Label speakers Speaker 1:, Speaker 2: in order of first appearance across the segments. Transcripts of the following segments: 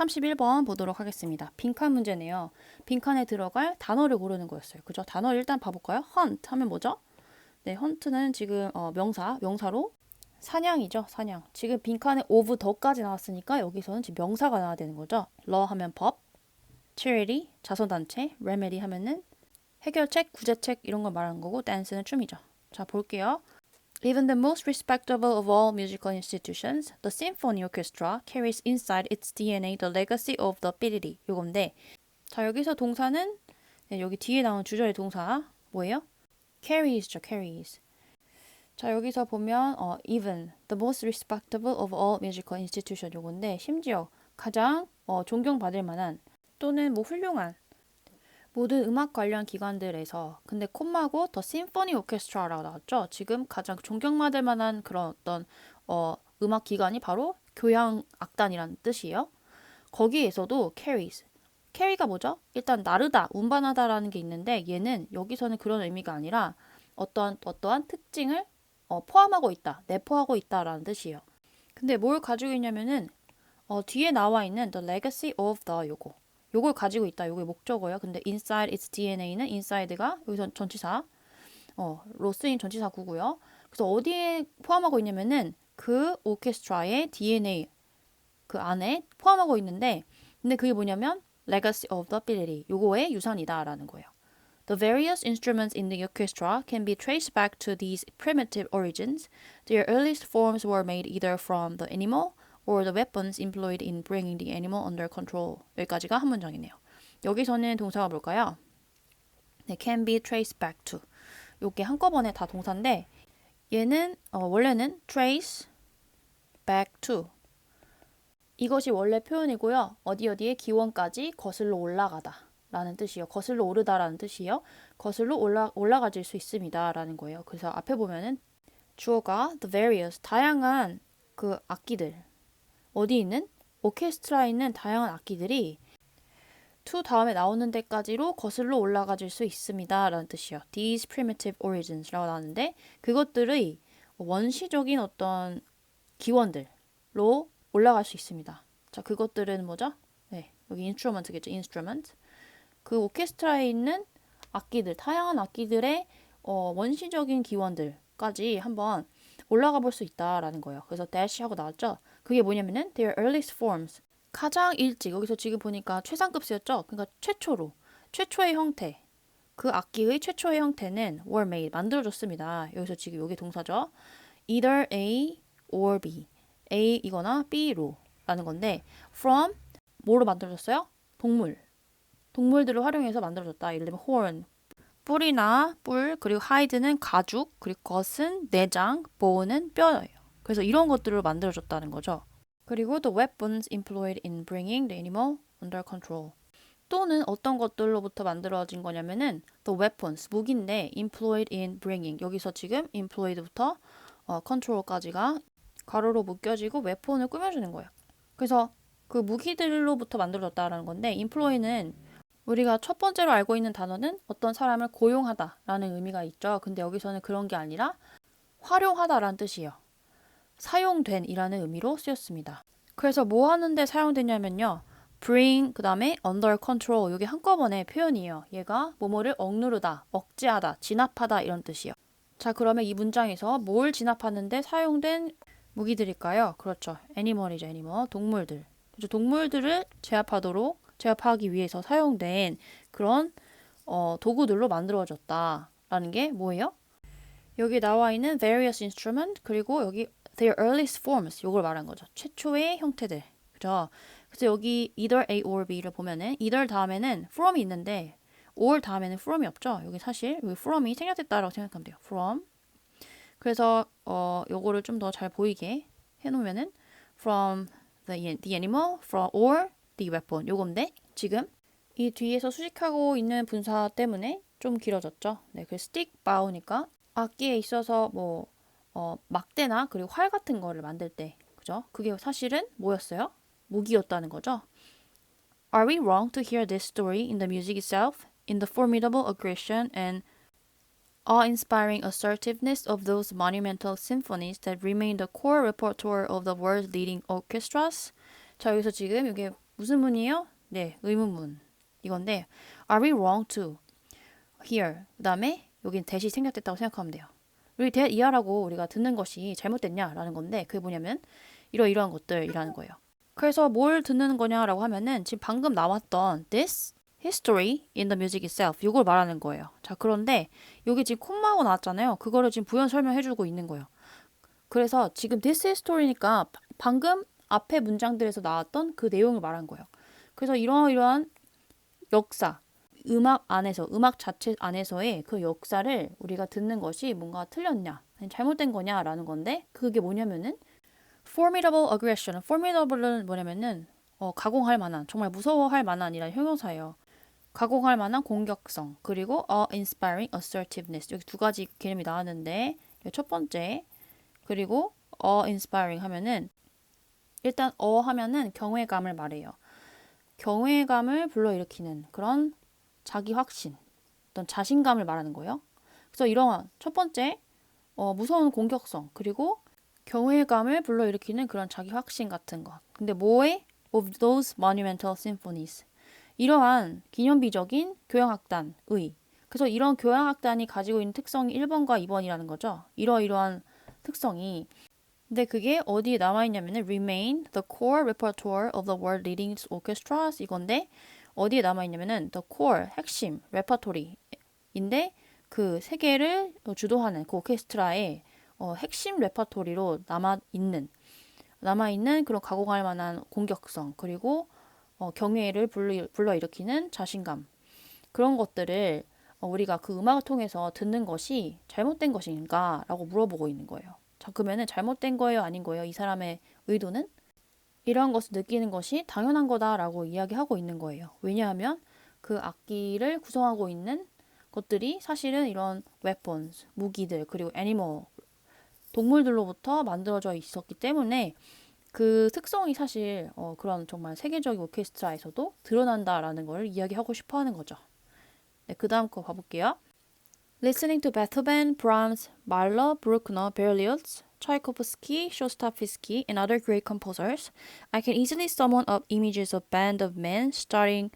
Speaker 1: 31번 보도록 하겠습니다. 빈칸 문제네요. 빈칸에 들어갈 단어를 고르는 거였어요. 그죠? 단어를 일단 봐볼까요? hunt 하면 뭐죠? 네, hunt는 지금 어, 명사, 명사로 사냥이죠, 사냥. 지금 빈칸에 of 더까지 나왔으니까 여기서는 지금 명사가 나와야 되는 거죠. law 하면 법, charity, 자선단체, remedy 하면은 해결책, 구제책 이런 걸 말하는 거고 dance는 춤이죠. 자, 볼게요. Even the most respectable of all musical institutions, the symphony orchestra carries inside its DNA the legacy of the ability. 요건데, 자 여기서 동사는 네, 여기 뒤에 나온 주절의 동사 뭐예요? carries죠, carries. 자 여기서 보면 어, even the most respectable of all musical institution 요건데 심지어 가장 어, 존경받을 만한 또는 뭐 훌륭한 모든 음악 관련 기관들에서 근데 콤마고 더 심포니 오케스트라라고 나왔죠. 지금 가장 존경받을 만한 그런 어떤 어, 음악 기관이 바로 교향 악단이라는 뜻이에요. 거기에서도 carries. carry가 뭐죠? 일단 나르다, 운반하다라는 게 있는데 얘는 여기서는 그런 의미가 아니라 어떠한 어떠한 특징을 어, 포함하고 있다, 내포하고 있다라는 뜻이에요. 근데 뭘 가지고 있냐면은 어, 뒤에 나와 있는 the legacy of the 요거. 요걸 가지고 있다. 요게 목적어예요. 근데 inside its DNA는 inside가 여기서 전치사 어, 로 쓰인 전치사 구고요. 그래서 어디에 포함하고 있냐면은 그 오케스트라의 DNA 그 안에 포함하고 있는데 근데 그게 뭐냐면 legacy of the ability 요거의 유산이다라는 거예요. The various instruments in the orchestra can be traced back to these primitive origins. Their earliest forms were made either from the animal or the weapons employed in bringing the animal under control. 여기까지가 한 문장이네요. 여기서는 동사가 뭘까요? 네, can be traced back to. 요게 한꺼번에 다 동사인데 얘는 어, 원래는 trace back to. 이것이 원래 표현이고요. 어디 어디에 기원까지 거슬러 올라가다. 라는 뜻이요. 거슬러 오르다 라는 뜻이요. 거슬러 올라 올라가질 수 있습니다 라는 거예요. 그래서 앞에 보면은 주어가 the various 다양한 그 악기들 어디 있는 오케스트라에 있는 다양한 악기들이 to 다음에 나오는 데까지로 거슬러 올라가질 수 있습니다 라는 뜻이요. These primitive origins라고 나왔는데 그것들의 원시적인 어떤 기원들로 올라갈 수 있습니다. 자, 그것들은 뭐죠? 네, 여기 instrument겠죠. instrument. 그 오케스트라에 있는 악기들, 다양한 악기들의 어, 원시적인 기원들까지 한번 올라가 볼 수 있다라는 거예요. 그래서 dash 하고 나왔죠. 그게 뭐냐면은 their earliest forms. 가장 일찍 여기서 지금 보니까 최상급 쓰였죠. 그러니까 최초로 최초의 형태. 그 악기의 최초의 형태는 were made 만들어졌습니다. 여기서 지금 이게 동사죠. either A or B. A이거나 B로 라는 건데 from 뭐로 만들어졌어요? 동물. 동물들을 활용해서 만들어졌다. 예를 들면 horn, 뿔이나 뿔, 그리고 hide는 가죽, 그리고 겉은 내장, bone은 뼈예요. 그래서 이런 것들을 만들어줬다는 거죠. 그리고 the weapons employed in bringing the animal under control. 또는 어떤 것들로부터 만들어진 거냐면은 the weapons, 무기인데 employed in bringing. 여기서 지금 employed부터 어, control까지가 가로로 묶여지고 웨폰을 꾸며주는 거예요. 그래서 그 무기들로부터 만들어졌다라는 건데 employ는 우리가 첫 번째로 알고 있는 단어는 어떤 사람을 고용하다라는 의미가 있죠. 근데 여기서는 그런 게 아니라 활용하다라는 뜻이에요. 사용된이라는 의미로 쓰였습니다. 그래서 뭐 하는데 사용되냐면요. bring 그다음에 under control 이게 한꺼번에 표현이에요. 얘가 뭐뭐를 억누르다, 억제하다, 진압하다 이런 뜻이에요. 자, 그러면 이 문장에서 뭘 진압하는데 사용된 무기들일까요? 그렇죠. 애니멀이죠, 애니멀. 동물들. 그렇죠. 동물들을 제압하도록 제압하기 위해서 사용된 그런 어, 도구들로 만들어졌다라는 게 뭐예요? 여기 나와 있는 various instrument 그리고 여기 their earliest forms 요걸 말한 거죠. 최초의 형태들. 그죠? 그래서 여기 either A or B를 보면은 either 다음에는 from이 있는데 or 다음에는 from이 없죠. 여기 사실 여기 from이 생략됐다라고 생각하면 돼요. from. 그래서 어 요거를 좀 더 잘 보이게 해 놓으면은 from the, the animal from or the weapon 요건데 지금 이 뒤에서 수식하고 있는 분사 때문에 좀 길어졌죠. 네, 그 stick bow니까 악기에 있어서 뭐 어, 막대나 그리고 활 같은 거를 만들 때 그죠? 그게 사실은 뭐였어요? 무기였다는 거죠. Are we wrong to hear this story in the music itself, in the formidable aggression and awe-inspiring assertiveness of those monumental symphonies that remain the core repertoire of the world's leading orchestras? 자, 여기서 지금 이게 무슨 문이에요? 네, 의문문. 이건데 are we wrong to here. 그다음에 여긴 대시 생략됐다고 생각하면 돼요. 우리 대 이하라고 우리가 듣는 것이 잘못됐냐라는 건데 그게 뭐냐면 이러이러한 것들이라는 거예요. 그래서 뭘 듣는 거냐라고 하면은 지금 방금 나왔던 this history in the music itself 이걸 말하는 거예요. 자, 그런데 여기 지금 콤마하고 나왔잖아요. 그거를 지금 부연 설명해 주고 있는 거예요. 그래서 지금 this history니까 바- 방금 앞에 문장들에서 나왔던 그 내용을 말한 거예요. 그래서 이러이러한 역사, 음악 안에서, 음악 자체 안에서의 그 역사를 우리가 듣는 것이 뭔가 틀렸냐, 잘못된 거냐라는 건데 그게 뭐냐면은 formidable aggression. formidable은 뭐냐면은 어, 가공할 만한, 정말 무서워할 만한이라는 형용사예요. 가공할 만한 공격성 그리고 awe-inspiring assertiveness 여기 두 가지 개념이 나왔는데 첫 번째 그리고 awe-inspiring 하면은 일단 어 하면은 경외감을 말해요. 경외감을 불러일으키는 그런 자기 확신, 어떤 자신감을 말하는 거예요. 그래서 이런 첫 번째 어, 무서운 공격성 그리고 경외감을 불러일으키는 그런 자기 확신 같은 것. 근데 뭐에 of those monumental symphonies 이러한 기념비적인 교향악단의 그래서 이런 교향악단이 가지고 있는 특성이 1번과 2번이라는 거죠. 이러이러한 특성이 근데 그게 어디에 남아 있냐면은 remain the core repertoire of the world leading orchestras 이건데 어디에 남아 있냐면은 the core 핵심 레퍼토리인데 그 세계를 주도하는 그 오케스트라의 어, 핵심 레퍼토리로 남아 있는 남아 있는 그런 가공할 만한 공격성 그리고 어, 경외를 불러, 불러일으키는 자신감 그런 것들을 어, 우리가 그 음악을 통해서 듣는 것이 잘못된 것인가라고 물어보고 있는 거예요. 자, 그러면은 잘못된 거예요, 아닌 거예요? 이 사람의 의도는 이러한 것을 느끼는 것이 당연한 거다라고 이야기하고 있는 거예요. 왜냐하면 그 악기를 구성하고 있는 것들이 사실은 이런 weapons, 무기들, 그리고 애니멀, 동물들로부터 만들어져 있었기 때문에 그 특성이 사실 어, 그런 정말 세계적인 오케스트라에서도 드러난다라는 걸 이야기하고 싶어 하는 거죠. 네, 그 다음 거 봐볼게요. Listening to Beethoven, Brahms, Mahler, Bruckner, Berlioz, Tchaikovsky, Shostakovsky, and other great composers, I can easily summon up images of band of men starting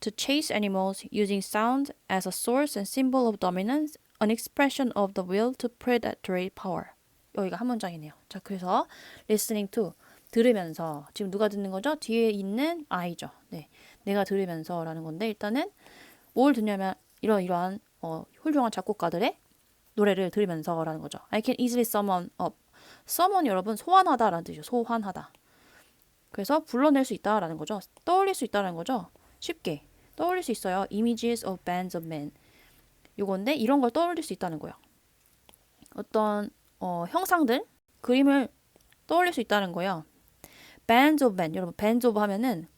Speaker 1: to chase animals using sound as a source and symbol of dominance, an expression of the will to predatory power. 여기가 한 문장이네요. 자, 그래서 listening to 들으면서 지금 누가 듣는 거죠? 뒤에 있는 아이죠. 네, 내가 들으면서라는 건데 일단은 뭘 듣냐면 이런 이러한 어, 훌륭한 작곡가들의 노래를 들으면서라는 거죠. I can easily summon up. Summon 여러분 소환하다라는 뜻이죠. 소환하다. 그래서 불러낼 수 있다라는 거죠. 떠올릴 수 있다라는 거죠. 쉽게 떠올릴 수 있어요. Images of bands of men. 요건데 이런 걸 떠올릴 수 있다는 거예요. 어떤 어, 형상들, 그림을 떠올릴 수 있다는 거예요. bands of men. 여러분 bands of 하면은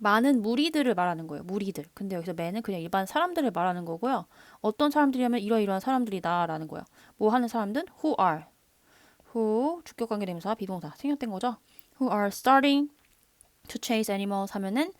Speaker 1: 많은 무리들을 말하는 거예요. 무리들. 근데 여기서 men은 그냥 일반 사람들을 말하는 거고요. 어떤 사람들이냐면 이러이러한 사람들이다라는 거예요. 뭐 하는 사람들? who are. Who 주격 관계 대명사 비동사 생략된 거죠. who are starting to chase animals 하면은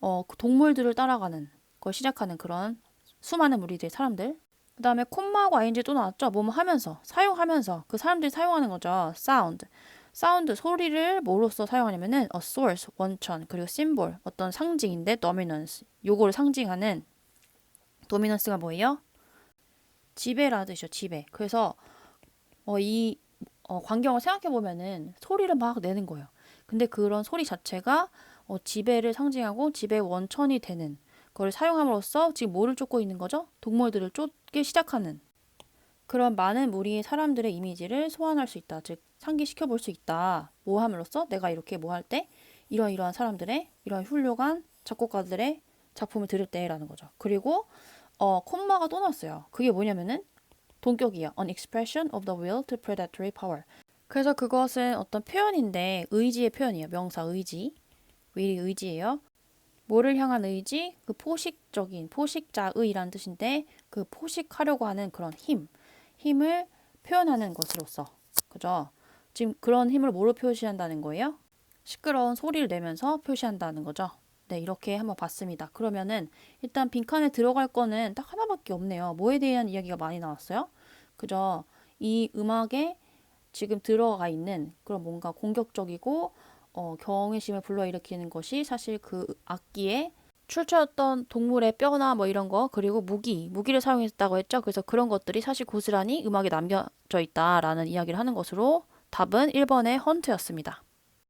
Speaker 1: 어, 그 동물들을 따라가는 걸 시작하는 그런 수많은 무리들의 사람들. 그 다음에 콤마하고 ing 또 나왔죠. 뭐뭐 하면서 사용하면서 그 사람들이 사용하는 거죠. sound. 사운드 소리를 뭐로써 사용하냐면은 a source 원천 그리고 symbol 어떤 상징인데 dominance 요거를 상징하는 dominance가 뭐예요? 지배라는 뜻이죠. 지배. 그래서 어, 이 어, 광경을 생각해 보면은 소리를 막 내는 거예요. 근데 그런 소리 자체가 어, 지배를 상징하고 지배 원천이 되는 그걸 사용함으로써 지금 뭐를 쫓고 있는 거죠? 동물들을 쫓기 시작하는 그런 많은 무리의 사람들의 이미지를 소환할 수 있다. 즉 상기시켜 볼 수 있다. 뭐 함으로써 내가 이렇게 뭐 할 때 이러이러한 사람들의 이런 훌륭한 작곡가들의 작품을 들을 때라는 거죠. 그리고 어 콤마가 또 나왔어요. 그게 뭐냐면은 동격이야. An expression of the will to predatory power. 그래서 그것은 어떤 표현인데 의지의 표현이에요. 명사 의지. will이 의지예요. 뭐를 향한 의지? 그 포식적인 포식자의라는 뜻인데 그 포식하려고 하는 그런 힘. 힘을 표현하는 것으로서 그죠? 지금 그런 힘을 뭐로 표시한다는 거예요? 시끄러운 소리를 내면서 표시한다는 거죠. 네, 이렇게 한번 봤습니다. 그러면은 일단 빈칸에 들어갈 거는 딱 하나밖에 없네요. 뭐에 대한 이야기가 많이 나왔어요? 그죠? 이 음악에 지금 들어가 있는 그런 뭔가 공격적이고 어, 경외심을 불러일으키는 것이 사실 그 악기에 출처였던 동물의 뼈나 뭐 이런 거 그리고 무기, 무기를 사용했다고 했죠. 그래서 그런 것들이 사실 고스란히 음악에 남겨져 있다라는 이야기를 하는 것으로 답은 1번의 헌트였습니다.